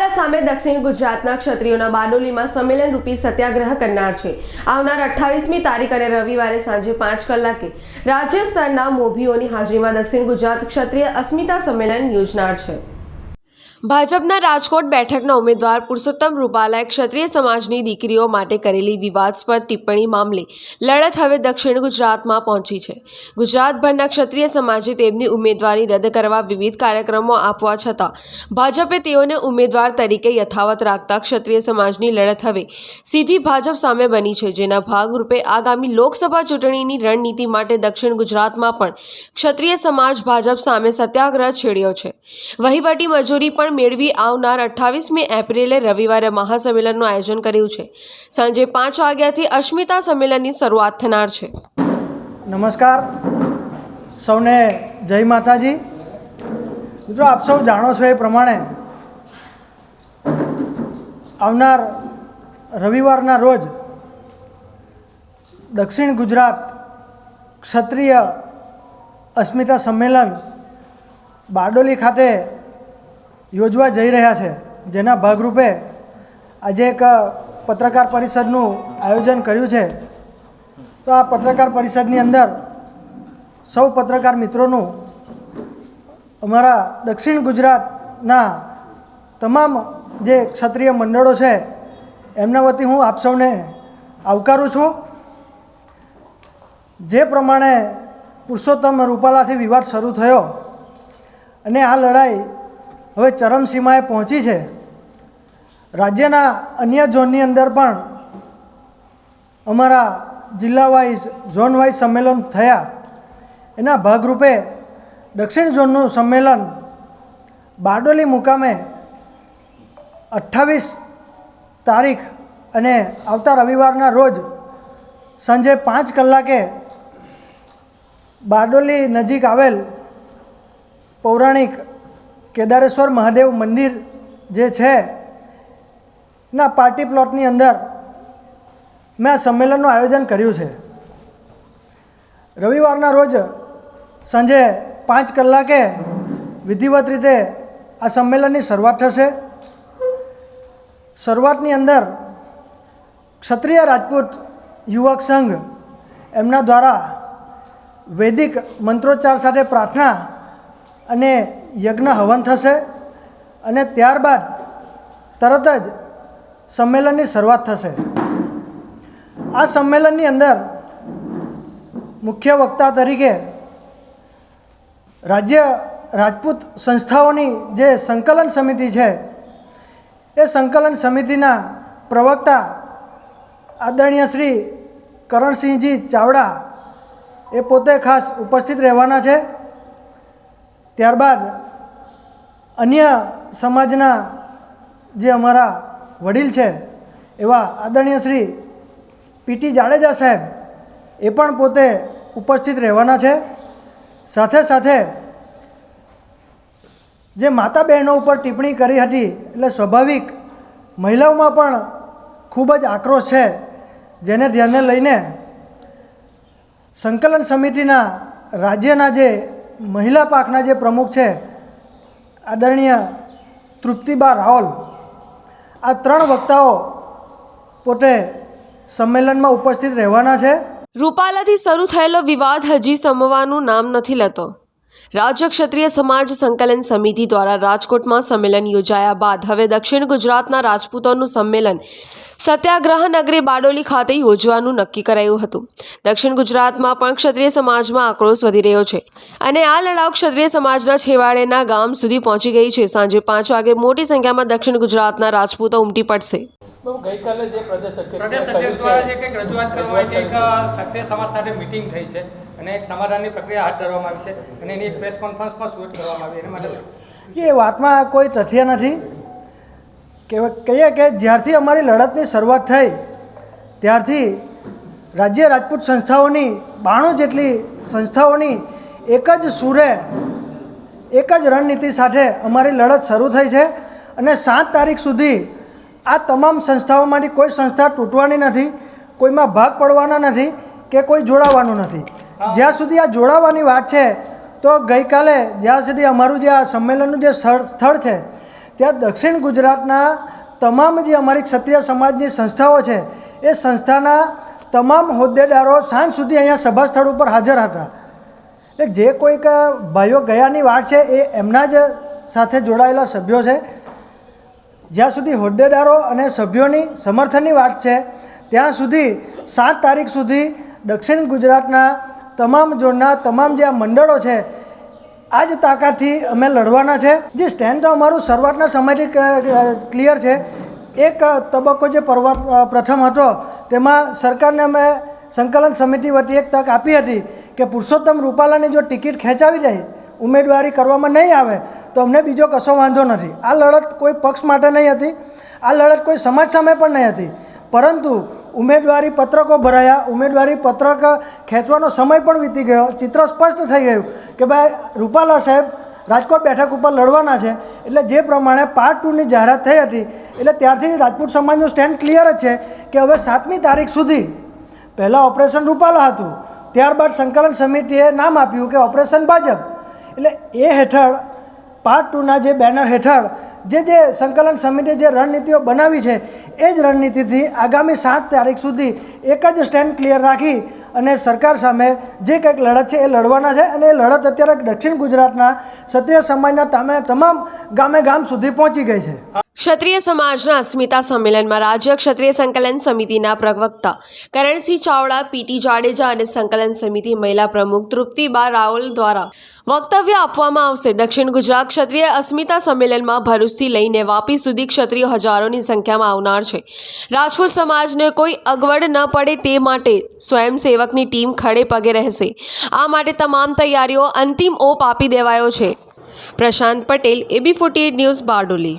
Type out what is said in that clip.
દક્ષિણ ગુજરાતના ક્ષત્રિયોના બારડોલીમાં સંમેલન રૂપી સત્યાગ્રહ કરનાર છે. આવનાર અઠ્ઠાવીસમી તારીખ અને રવિવારે સાંજે પાંચ કલાકે રાજ્ય સ્તરના મોભીઓની હાજરીમાં દક્ષિણ ગુજરાત ક્ષત્રિય અસ્મિતા સંમેલન યોજનાર છે. ભાજપના રાજકોટ બેઠકના ઉમેદવાર પુરુષોત્તમ રૂપાલાએ ક્ષત્રિય સમાજની દીકરીઓ માટે કરેલી વિવાદસ્પદ ટિપ્પણી મામલે લડત હવે દક્ષિણ ગુજરાતમાં પહોંચી છે. ગુજરાતભરના ક્ષત્રિય સમાજે તેમની ઉમેદવારી રદ કરવા વિવિધ કાર્યક્રમો આપવા છતાં ભાજપે તેઓને ઉમેદવાર તરીકે યથાવત રાખતા ક્ષત્રિય સમાજની લડત હવે સીધી ભાજપ સામે બની છે, જેના ભાગરૂપે આગામી લોકસભા ચૂંટણીની રણનીતિ માટે દક્ષિણ ગુજરાતમાં પણ ક્ષત્રિય સમાજ ભાજપ સામે સત્યાગ્રહ છેડ્યો છે. વહીવટી મજૂરી પણ મેળવી આવનાર અઠ્ઠાવીસમી એપ્રિલે રવિવારે મહાસંમેલનનું આયોજન કર્યું છે. સાંજે પાંચ વાગ્યાથી અસ્મિતા સંમેલનની શરૂઆત થનાર છે. નમસ્કાર. સૌને જય માતાજી. મિત્રો, આપ સૌ જાણો છો એ પ્રમાણે આવનાર રવિવારના રોજ દક્ષિણ ગુજરાત ક્ષત્રિય અસ્મિતા સંમેલન બારડોલી ખાતે યોજવા જઈ રહ્યા છે. જેના ભાગરૂપે આજે એક પત્રકાર પરિષદનું આયોજન કર્યું છે. તો આ પત્રકાર પરિષદની અંદર સૌ પત્રકાર મિત્રોનું અમારા દક્ષિણ ગુજરાતના તમામ જે ક્ષત્રિય મંડળો છે, એમના વતી હું આપ સૌને આવકારું છું. જે પ્રમાણે પુરુષોત્તમ રૂપાલાથી વિવાદ શરૂ થયો અને આ લડાઈ હવે ચરમસીમાએ પહોંચી છે. રાજ્યના અન્ય ઝોનની અંદર પણ અમારા જિલ્લા વાઇઝ ઝોન વાઇઝ સંમેલન થયા. એના ભાગરૂપે દક્ષિણ ઝોનનું સંમેલન બારડોલી મુકામે અઠ્ઠાવીસ તારીખ અને આવતા રવિવારના રોજ સાંજે પાંચ કલાકે બારડોલી નજીક આવેલ પૌરાણિક કેદારેશ્વર મહાદેવ મંદિર જે છે, ના પાર્ટી પ્લોટની અંદર મેં આ સંમેલનનું આયોજન કર્યું છે. રવિવારના રોજ સાંજે પાંચ કલાકે વિધિવત રીતે આ સંમેલનની શરૂઆત થશે. શરૂઆતની અંદર ક્ષત્રિય રાજપૂત યુવક સંઘ એમના દ્વારા વૈદિક મંત્રોચ્ચાર સાથે પ્રાર્થના અને યજ્ઞ હવન થશે અને ત્યારબાદ તરત જ સંમેલનની શરૂઆત થશે. આ સંમેલનની અંદર મુખ્ય વક્તા તરીકે રાજ્ય રાજપૂત સંસ્થાઓની જે સંકલન સમિતિ છે, એ સંકલન સમિતિના પ્રવક્તા આદરણીય શ્રી કરણસિંહજી ચાવડા એ પોતે ખાસ ઉપસ્થિત રહેવાના છે. ત્યારબાદ અન્ય સમાજના જે અમારા વડીલ છે, એવા આદરણીય શ્રી પીટી જાડેજા સાહેબ, એ પણ પોતે ઉપસ્થિત રહેવાના છે. સાથે સાથે જે માતા બહેનો ઉપર ટિપ્પણી કરી હતી, એટલે સ્વાભાવિક મહિલાઓમાં પણ ખૂબ જ આક્રોશ છે, જેને ધ્યાને લઈને સંકલન સમિતિના રાજ્યના જે મહિલા પાકના જે પ્રમુખ છે, આદરણીય તૃપ્તિબા રાવલ, આ ત્રણ વક્તાઓ પોતે સંમેલનમાં ઉપસ્થિત રહેવાના છે. રૂપાલાથી શરૂ થયેલો વિવાદ હજી સમવાનું નામ નથી લેતો. રાજ્ય ક્ષત્રિય સમાજ સંકલન સમિતિ દ્વારા રાજકોટમાં સંમેલન યોજાયા બાદ હવે દક્ષિણ ગુજરાતના રાજપૂતોનું સંમેલન સત્યાગ્રહ નગરી બારડોલી ખાતે યોજવાનું નક્કી કરાયું હતું. દક્ષિણ ગુજરાતમાં પણ ક્ષત્રિય સમાજમાં આક્રોશ વધી રહ્યો છે અને આ લડાવ ક્ષત્રિય સમાજના છેવાડેના ગામ સુધી પહોંચી ગઈ છે. સાંજે પાંચ વાગે મોટી સંખ્યામાં દક્ષિણ ગુજરાતના રાજપૂતો ઉમટી પડશે. ગઈકાલે જે પ્રદેશ પ્રદેશ અધ્યક્ષ દ્વારા જે કંઈક રજૂઆત કરવા માટે એક ક્ષત્રિય સમાજ સાથે મિટિંગ થઈ છે. અને એક સમાધાનની પ્રક્રિયા હાથ ધરવામાં આવી છે અને એની એક પ્રેસ કોન્ફરન્સમાં શૂટ કરવામાં આવી એના માટે એ વાતમાં કોઈ તથ્ય નથી. કે કહીએ કે જ્યારથી અમારી લડતની શરૂઆત થઈ, ત્યારથી રાજ્ય રાજપૂત સંસ્થાઓની બાણું જેટલી સંસ્થાઓની એક જ સૂરે, એક જ રણનીતિ સાથે અમારી લડત શરૂ થઈ છે અને સાત તારીખ સુધી આ તમામ સંસ્થાઓમાંથી કોઈ સંસ્થા તૂટવાની નથી, કોઈમાં ભાગ પડવાના નથી કે કોઈ જોડાવાનું નથી. જ્યાં સુધી આ જોડાવાની વાત છે, તો ગઈકાલે જ્યાં સુધી અમારું જે આ સંમેલનનું જે સ્થળ છે, ત્યાં દક્ષિણ ગુજરાતના તમામ જે અમારી ક્ષત્રિય સમાજની સંસ્થાઓ છે, એ સંસ્થાના તમામ હોદ્દેદારો સાંજ સુધી અહીંયા સભા સ્થળ ઉપર હાજર હતા. એટલે જે કોઈક ભાઈઓ ગયાની વાત છે, એ એમના જ સાથે જોડાયેલા સભ્યો છે. જ્યાં સુધી હોદ્દેદારો અને સભ્યોની સમર્થનની વાત છે, ત્યાં સુધી સાત તારીખ સુધી દક્ષિણ ગુજરાતના તમામ ઝોનના તમામ જે આ મંડળો છે આ જ તાકાતથી અમે લડવાના છે. જે સ્ટેન્ડ તો અમારું શરૂઆતના સમયથી ક્લિયર છે. એક તબક્કો જે પરવા, પ્રથમ હતો, તેમાં સરકારને અમે સંકલન સમિતિ વતી એક તક આપી હતી કે પુરુષોત્તમ રૂપાલાની જો ટિકિટ ખેંચાવી જાય ઉમેદવારી કરવામાં નહીં આવે, તો અમને બીજો કશો વાંધો નથી. આ લડત કોઈ પક્ષ માટે નહીં હતી, આ લડત કોઈ સમાજ સામે પણ નહીં હતી. પરંતુ ઉમેદવારી પત્રકો ભરાયા. ઉમેદવારી પત્રક ખેંચવાનો સમય પણ વીતી ગયો. ચિત્ર સ્પષ્ટ થઈ ગયું કે ભાઈ, રૂપાલા સાહેબ રાજકોટ બેઠક ઉપર લડવાના છે. એટલે જે પ્રમાણે પાર્ટ ટુની જાહેરાત થઈ હતી, એટલે ત્યારથી રાજપૂત સમાજનું સ્ટેન્ડ ક્લિયર જ છે કે હવે સાતમી તારીખ સુધી પહેલાં ઓપરેશન રૂપાલા હતું. ત્યારબાદ સંકલન સમિતિએ નામ આપ્યું કે ઓપરેશન ભાજપ. એટલે એ હેઠળ પાર્ટ ટુના જે બેનર હેઠળ જે જે સંકલન સમિતિએ જે રણનીતિઓ બનાવી છે, એ જ રણનીતિથી આગામી સાત તારીખ સુધી એક જ સ્ટેન્ડ ક્લિયર રાખી અને સરકાર સામે જે કંઈક લડત છે એ લડવાના છે અને એ લડત અત્યારે દક્ષિણ ગુજરાતના ક્ષત્રિય સમાજના તમે તમામ ગામે ગામ સુધી પહોંચી ગઈ છે. ક્ષત્રિય સમાજના અસ્મિતા સંમેલનમાં રાજ્ય ક્ષત્રિય સંકલન સમિતિના પ્રવક્તા કરણસિંહ ચાવડા, પીટી જાડેજા અને સંકલન સમિતિ મહિલા પ્રમુખ તૃપ્તિબા રાવલ દ્વારા વક્તવ્ય આપવામાં આવશે. દક્ષિણ ગુજરાત ક્ષત્રિય અસ્મિતા સંમેલનમાં ભરૂચથી લઈને વાપી સુધી ક્ષત્રિય હજારોની સંખ્યામાં આવનાર છે. રાજપૂત સમાજને કોઈ અગવડ ન પડે તે માટે સ્વયંસેવકની ટીમ ખડે પગે રહેશે. આ માટે તમામ તૈયારીઓ અંતિમ ઓપ આપી દેવાયો છે. Prashant Patel, AB forty news Bardoli.